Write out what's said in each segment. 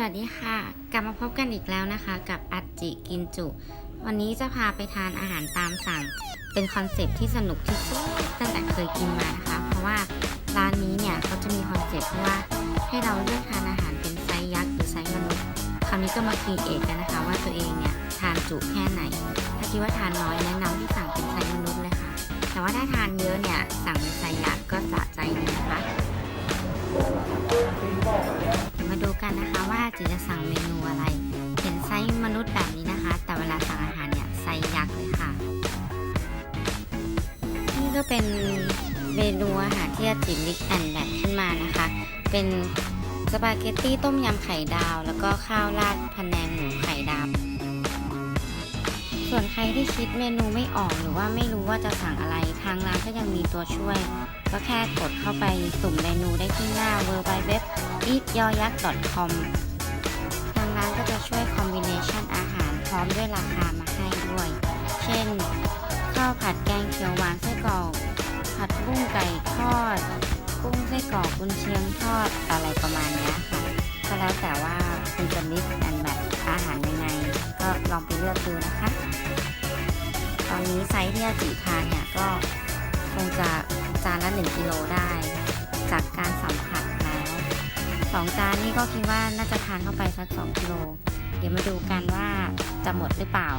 สวัสดีค่ะ กลับมาพบกันอีกแล้วนะคะ กับอัจจิกินจุ วันนี้จะพาไปทานอาหารตามสั่ง เป็นคอนเซปที่สนุกที่สุดตั้งแต่เคยกินมานะคะ เพราะว่าร้านนี้เนี่ยเขาจะมีคอนเซปที่ว่าให้เราเลือกทานอาหารเป็นไซส์ยักษ์หรือไซส์มนุษย์คราวนี้ก็มาคีเอทกันนะคะ ว่าตัวเองเนี่ยทานจุแค่ไหน ถ้าคิดว่าทานน้อยแนะนำให้สั่งเป็นไซส์มนุษย์เลยค่ะ แต่ว่าถ้าทานเยอะเนี่ยสั่งเป็นไซส์ยักษ์ก็สะใจดีนะคะ จีจะสั่งเมนูอะไร เห็นไซส์มนุษย์แบบนี้นะคะ แต่เวลาสั่งอาหารเนี่ยไซส์ยักษ์เลยค่ะ นี่ก็เป็นเมนูอาหารที่อาจิมิกแอนแบบขึ้นมานะคะ เป็นสปาเกตตี้ต้มยำไข่ดาว แล้วก็ข้าวราดพะแนงหมูไข่ดาว ส่วนใครที่คิดเมนูไม่ออกหรือว่าไม่รู้ว่าจะสั่งอะไรทางร้านก็ยังมีตัวช่วย ก็แค่กดเข้าไปสุ่มเมนูได้ที่หน้า w w w e a t y o y a k com ร้านก็จะช่วยคอมบิเนชันอาหารพร้อมด้วยราคามาให้ด้วย เช่น ข้าวผัดแกงเขียวหวานไส้กรอก ผัดบุ้งไก่ทอด กุ้งไส้กรอกกุนเชียงทอดอะไรประมาณนี้ค่ะก็แล้วแต่ว่าคุณจะลิสต์อันแบบอาหารยังไง ก็ลองไปเลือกดูนะคะ ตอนนี้ไซส์ที่อาจิทานเนี่ยก็คงจะจานละ 1กิโลได้ จากการสัมผัส สองจานนี่ก็คิดว่าน่าจะทานเข้าไปสัก2กิโล เดี๋ยวมาดูกันว่าจะหมดหรือเปล่า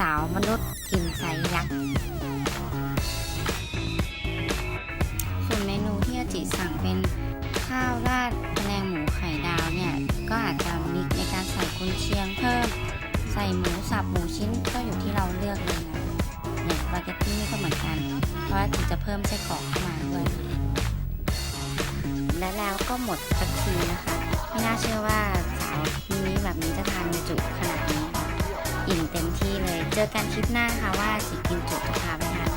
สาวมนุษย์กินไซยักษ์ส่วนเมนูที่อาจิสั่งเป็นข้าวราดพะแนงหมูไข่ดาวเนี่ย ก็อาจจะมีในการใส่กุนเชียงเพิ่ม ใส่หมูสับหมูชิ้นก็อยู่ที่เราเลือกเลยนะอย่างสปาเกตตี้ก็เหมือนกัน เพราะว่าจิจะเพิ่มไส้กรอกเข้ามาด้วย และแล้วก็หมดสักทีนะคะไม่น่าเชื่อว่าสาวนี้แบบนี้จะทานจุขนาดนี้อิ่มเต็มที่เลย เจอกันคลิปหน้าค่ะว่าจิกินจุจะพาไปทาน